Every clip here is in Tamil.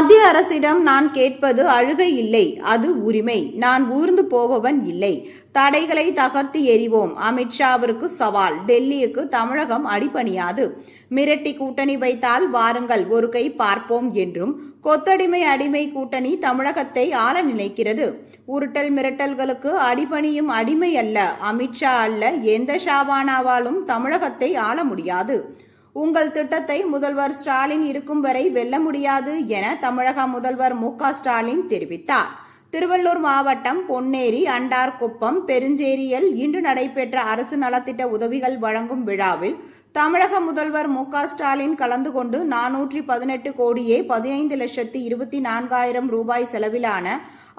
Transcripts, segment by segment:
மத்திய அரசிடம் நான் கேட்பது அழுகை இல்லை அது உரிமை. நான் ஊர்ந்து போபவன் இல்லை. தடைகளை தகர்த்து எறிவோம். அமித்ஷாவிற்கு சவால். டெல்லிக்கு தமிழகம் அடிபணியாது. மிரட்டி கூட்டணி வைத்தால் வாருங்கள் ஒரு கை பார்ப்போம் என்றும் கொத்தடிமை அடிமை கூட்டணி தமிழகத்தை ஆள நினைக்கிறது. உருட்டல் மிரட்டல்களுக்கு அடிபணியும் அடிமை அல்ல. அமித்ஷா அல்ல எந்த ஷாபானாவாலும் தமிழகத்தை ஆள முடியாது. உங்கள் திட்டத்தை முதல்வர் ஸ்டாலின் இருக்கும் வரை வெல்ல முடியாது என தமிழக முதல்வர் மு ஸ்டாலின் தெரிவித்தார். திருவள்ளூர் மாவட்டம் பொன்னேரி அண்டார்குப்பம் பெருஞ்சேரியில் இன்று நடைபெற்ற அரசு நலத்திட்ட உதவிகள் வழங்கும் விழாவில் தமிழக முதல்வர் மு க ஸ்டாலின் கலந்து கொண்டு நானூற்றி பதினெட்டு கோடியே பதினைந்து லட்சத்தி இருபத்தி நான்காயிரம் ரூபாய் செலவிலான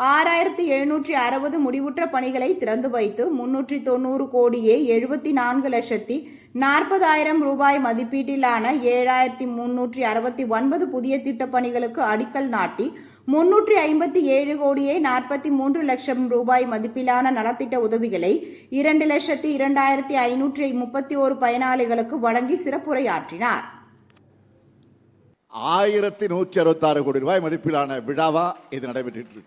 ஆறாயிரத்தி எழுநூற்றி அறுபது முடிவுற்ற பணிகளை திறந்து வைத்து முன்னூற்றி தொண்ணூறு கோடியே எழுபத்தி நான்கு லட்சத்தி நாற்பதாயிரம் ரூபாய் மதிப்பீட்டிலான ஏழாயிரத்தி முன்னூற்றி அறுபத்தி ஒன்பது புதிய திட்டப் பணிகளுக்கு அடிக்கல் நாட்டி முன்னூற்றி ஐம்பத்தி ஏழு கோடியே நாற்பத்தி மூன்று லட்சம் ரூபாய் மதிப்பிலான நலத்திட்ட உதவிகளை இரண்டு லட்சத்தி இரண்டாயிரத்தி ஐநூற்றி முப்பத்தி ஓரு பயனாளிகளுக்கு வழங்கி சிறப்புரையாற்றினார். ஆயிரத்தி நூற்றி அறுபத்தாறு கோடி ரூபாய் மதிப்பிலான விழாவா இது நடைபெற்று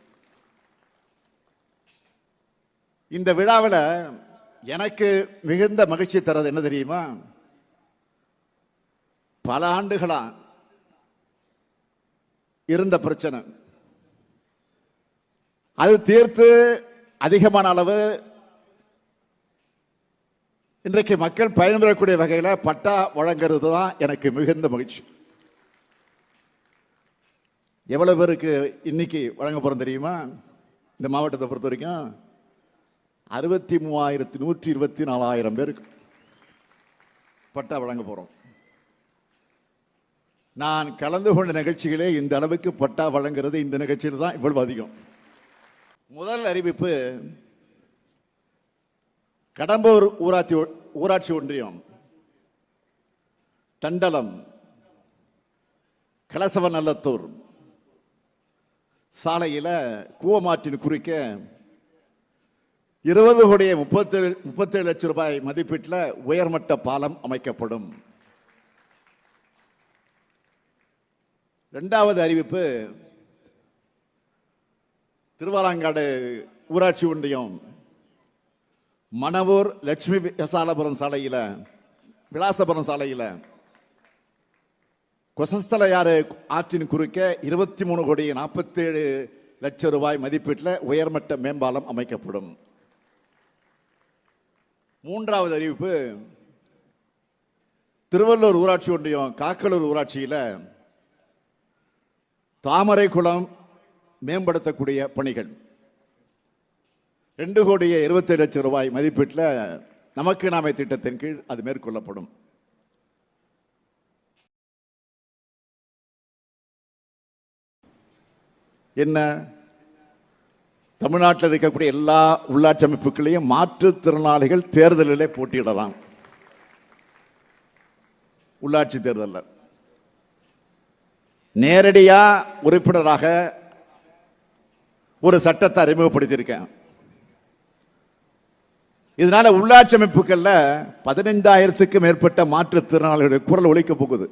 இந்த விழாவில் எனக்கு மிகுந்த மகிழ்ச்சி தரது என்ன தெரியுமா? பல ஆண்டுகளா இருந்த பிரச்சனை. அது தீர்த்து அதிகமான அளவு இன்றைக்கு மக்கள் பயன்பெறக்கூடிய வகையில் பட்டா வழங்குறது தான் எனக்கு மிகுந்த மகிழ்ச்சி. எவ்வளவு பேருக்கு இன்னைக்கு வழங்க போறோம் தெரியுமா? இந்த மாவட்டத்தை பொறுத்த வரைக்கும் அறுபத்தி மூவாயிரத்தி நூற்றி இருபத்தி நாலாயிரம் பேருக்கு பட்டா வழங்க போறோம். நான் கலந்து கொண்ட நிகழ்ச்சிகளே இந்த அளவுக்கு பட்டா வழங்குறது இந்த நிகழ்ச்சியில் தான் இவ்வளவு அதிகம். முதல் அறிவிப்பு கடம்பூர் ஊராட்சி ஊராட்சி ஒன்றியம் தண்டலம் கலசவ நல்லத்தூர் சாலையில் கூவமாற்றின் குறிக்க இருபது கோடியே முப்பத்தேழு முப்பத்தேழு லட்சம் ரூபாய் மதிப்பீட்டில் உயர்மட்ட பாலம் அமைக்கப்படும். இரண்டாவது அறிவிப்பு திருவாலாங்காடு ஊராட்சி ஒன்றியம் மணவூர் லட்சுமி விசாலபுரம் சாலையில் விலாசபுரம் சாலையில் கொசஸ்தலையாறு ஆற்றின் குறுக்க இருபத்தி மூணு கோடி நாற்பத்தேழு லட்சம் ரூபாய் மதிப்பீட்டில் உயர்மட்ட மேம்பாலம் அமைக்கப்படும். மூன்றாவது அறிவிப்பு திருவள்ளூர் ஊராட்சி ஒன்றியம் காக்கலூர் ஊராட்சியில் தாமரை குளம் மேம்படுத்தக்கூடிய பணிகள். ரெண்டு கோடியே இருபத்தி லட்சம் ரூபாய் மதிப்பீட்டில் நமக்கு நாமே திட்டத்தின் கீழ் அது மேற்கொள்ளப்படும். என்ன? தமிழ்நாட்டில் இருக்கக்கூடிய எல்லா உள்ளாட்சி அமைப்புகளையும் மாற்றுத்திறனாளிகள் தேர்தலிலே போட்டியிடலாம். உள்ளாட்சி தேர்தலில். நேரடியாக உறுப்பினராக ஒரு சட்டத்தை அறிமுகப்படுத்தியிருக்கேன். இதனால உள்ளாட்சி அமைப்புகள்ல பதினைந்தாயிரத்துக்கு மேற்பட்ட மாற்றுத்திறனாளிகளுடைய குரல் ஒழிக்க போகுது.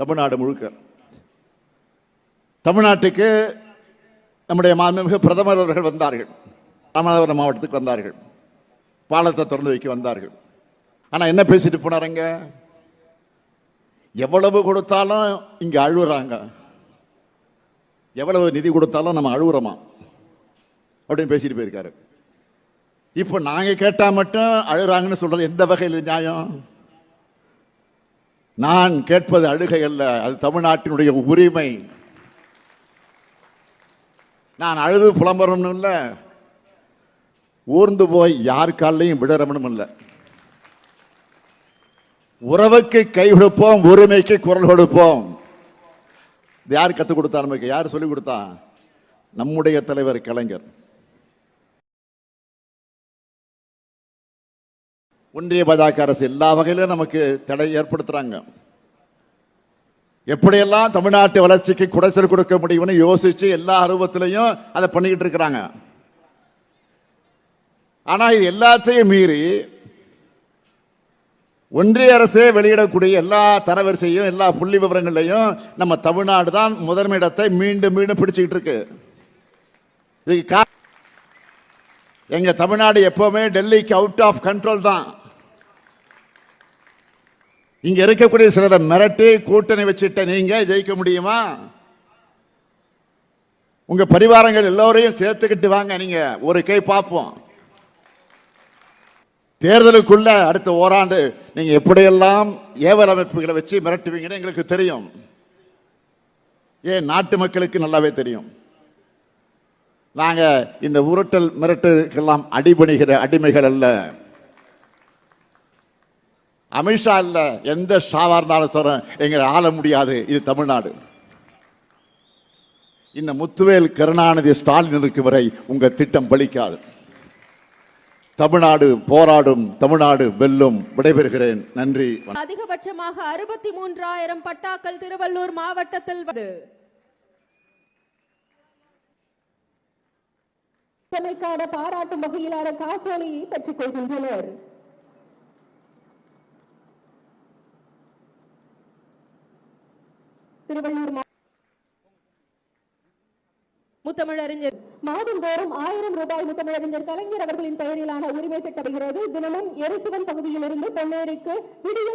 தமிழ்நாடு முழுக்க. தமிழ்நாட்டுக்கு நம்முடைய மாண்புமிகு பிரதமர் அவர்கள் வந்தார்கள். ராமநாதபுரம் மாவட்டத்துக்கு வந்தார்கள். பாலத்தை திறந்து வைக்க வந்தார்கள். ஆனால் என்ன பேசிட்டு போனாருங்க? எவ்வளவு கொடுத்தாலும் இங்கே அழுகுறாங்க. எவ்வளவு நிதி கொடுத்தாலும் நம்ம அழுகுறோமா அப்படின்னு பேசிட்டு போயிருக்காரு. இப்போ நாங்கள் கேட்டால் மட்டும் அழுகிறாங்கன்னு சொல்றது எந்த வகையில் நியாயம்? நான் கேட்பது அழுகை அல்ல அது தமிழ்நாட்டினுடைய உரிமை. நான் அழுது புலம்புறோம்னு இல்லை ஊர்ந்து போய் யார் காலையும் விடறமனும் இல்லை. உறவுக்கு கை கொடுப்போம் உரிமைக்கு குரல் கொடுப்போம். இது யார் கற்றுக் கொடுத்தா நமக்கு யார் சொல்லிக் கொடுத்தா? நம்முடைய தலைவர் கலைஞர். ஒன்றிய பாஜக அரசு எல்லா வகையிலும் நமக்கு தடை ஏற்படுத்துறாங்க. எப்படியெல்லாம் தமிழ்நாட்டு வளர்ச்சிக்கு குடைச்சல் கொடுக்க முடியும்னு யோசிச்சு எல்லா அருவத்திலையும் அதை பண்ணிக்கிட்டு இருக்கிறாங்க. ஆனால் இது எல்லாத்தையும் மீறி ஒன்றிய அரசே வெளியிடக்கூடிய எல்லா தரவரிசையும் எல்லா புள்ளி விவரங்களையும் நம்ம தமிழ்நாடு தான் முதன்மையிடத்தை மீண்டும் மீண்டும் பிடிச்சிக்கிட்டு இருக்கு. இதுக்கு கா- எங்க தமிழ்நாடு எப்பவுமே டெல்லிக்கு அவுட் ஆஃப் கண்ட்ரோல் தான். இங்க இருக்கக்கூடிய சிலரை மிரட்டி கூட்டணி வச்சுட்ட நீங்க ஜெயிக்க முடியுமா? உங்க பரிவாரங்கள் எல்லோரையும் சேர்த்துக்கிட்டு வாங்க நீங்க. ஒரு கை பார்ப்போம். தேர்தலுக்குள்ள அடுத்த ஓராண்டு நீங்க எப்படியெல்லாம் ஏவல் அமைப்புகளை வச்சு மிரட்டுவீங்கன்னு எங்களுக்கு தெரியும். ஏன் நாட்டு மக்களுக்கு நல்லாவே தெரியும். நாங்க இந்த உருட்டல் மிரட்டலுக்கெல்லாம் அடிபணிகிற அடிமைகள் அல்ல. அமித்ஷா இல்ல எந்த ஷாவா சொல்ற எங்களை ஆள முடியாது. இது தமிழ்நாடு. இந்த முத்துவேல் கருணாநிதி ஸ்டாலின் இருக்கு வரை உங்க திட்டம் பலிக்காது. தமிழ்நாடு போராடும் தமிழ்நாடு வெல்லும். விடைபெறுகிறேன். நன்றி. அதிகபட்சமாக அறுபத்தி மூன்றாயிரம் பட்டாக்கள் திருவள்ளூர் மாவட்டத்தில் திறமைக்கான பாராட்டும் வகையிலான காசோலையை பெற்றுக் கொள்கின்றனர். திருவள்ளூர் முத்தமிழறிஞர். மாதந்தோறும் ஆயிரம் ரூபாய் முத்தமிழறிஞர் கலைஞர் அவர்களின் பெயரிலான உரிமை திட்டப்படுகிறது தினமும் எரிசுவன் பகுதியிலிருந்து பொன்னேரிக்கு விடியல்